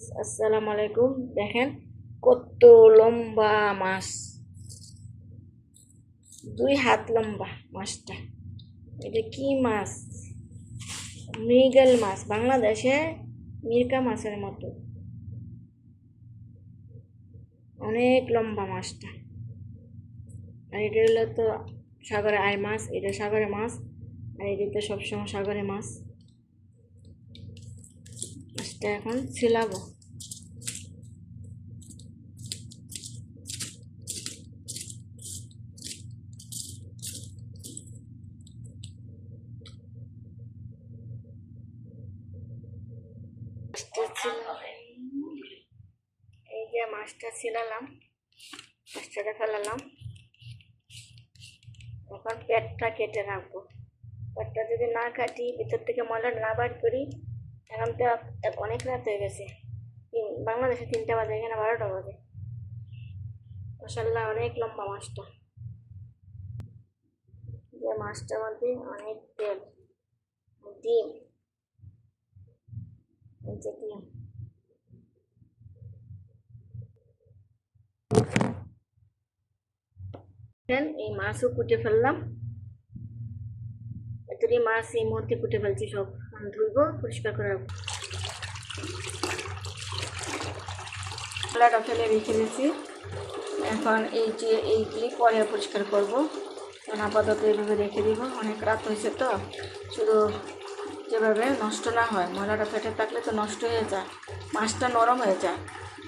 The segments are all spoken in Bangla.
আসসালামু আলাইকুম। দেখেন কত লম্বা মাছ। দুই হাত লম্বা মাছটা। এটা কি মাছ? মৃগেল মাছ। বাংলাদেশে মির্কা মাছের মতো। অনেক লম্বা মাছটা। আর এটা হলো তো সাগরে আয় মাছ। এটা সাগরে মাছ। আর এটা তো সবসময় সাগরে মাছ। মাছটা এখন ছিলাবো। এই যে মাছটা ছিলালাম মাছটাকে ফেলালাম এখন পেটটা কেটে রাখব। পেটটা যদি না কাটি, ভিতর থেকে ময়লা না বার করি এখন তো অনেক রাত হয়ে গেছে। বাংলাদেশে তিনটা বাজে, এখানে বারোটা বাজে। মশাল্লা অনেক লম্বা মাছটা। যে মাছটার মধ্যে অনেক তেল। ডিম। যে ডিম। এই মাছও কুটে ফেললাম। এতটি মাছ এই মুহূর্তে কুটে ফেলছি, সব ধুইবো পরিষ্কার করে রাখব। খোলাটা ফেলে রেখে দিয়েছি। এখন এই যে এইগুলি পরে পরিষ্কার করব। এখন আপাতত এইভাবে রেখে দিব। অনেক রাত হয়েছে তো, শুধু যেভাবে নষ্ট না হয়। ময়লাটা ফেটে থাকলে তো নষ্ট হয়ে যায়। মাছটা নরম হয়ে যায়।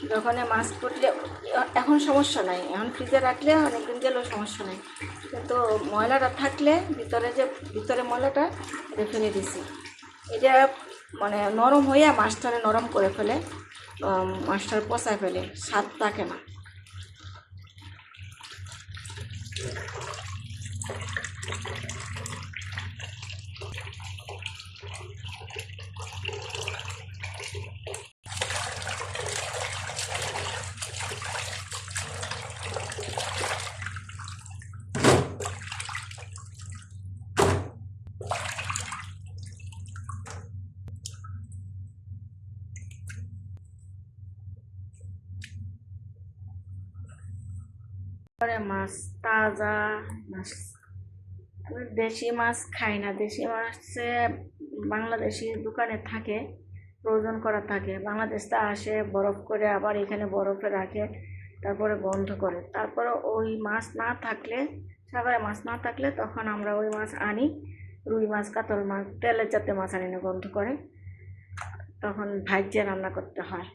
এ মাছ কুটলে এখন সমস্যা নাই। এখন ফ্রিজে রাখলে অনেকদিন গেলেও সমস্যা নেই। কিন্তু ময়লাটা থাকলে ভিতরে যে, ভিতরে ময়লাটা এটা ফেলে দিছি। এটা মানে নরম হইয়া মাছটারে নরম করে ফেলে মাছটার পচায় ফেলে, স্বাদ থাকে না। পরে মাছ, তাজা মাছ। দেশি মাছ খাই না। দেশি মাছে বাংলাদেশি দোকানে থাকে, প্রয়োজন করা থাকে। বাংলাদেশ তা আসে, বরফ করে আবার এখানে বরফে রাখে, তারপরে বন্ধ করে। তারপরে ওই মাছ না থাকলে, সাগরে মাছ না থাকলে তখন আমরা ওই মাছ আনি, রুই মাছ, কাতল মাছ, তেলের যাতে মাছ আনি না বন্ধ করে। তখন ভাজ্যে রান্না করতে হয়।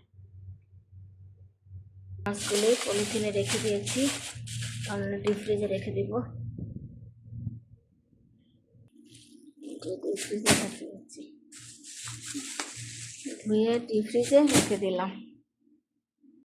মাছগুলি পলিথিনে রেখে দিয়েছি। ডিপ ফ্রিজে রেখে দিব। ফ্রিজে রেখে দিচ্ছি। ধুয়ে ডিপ ফ্রিজে রেখে দিলাম।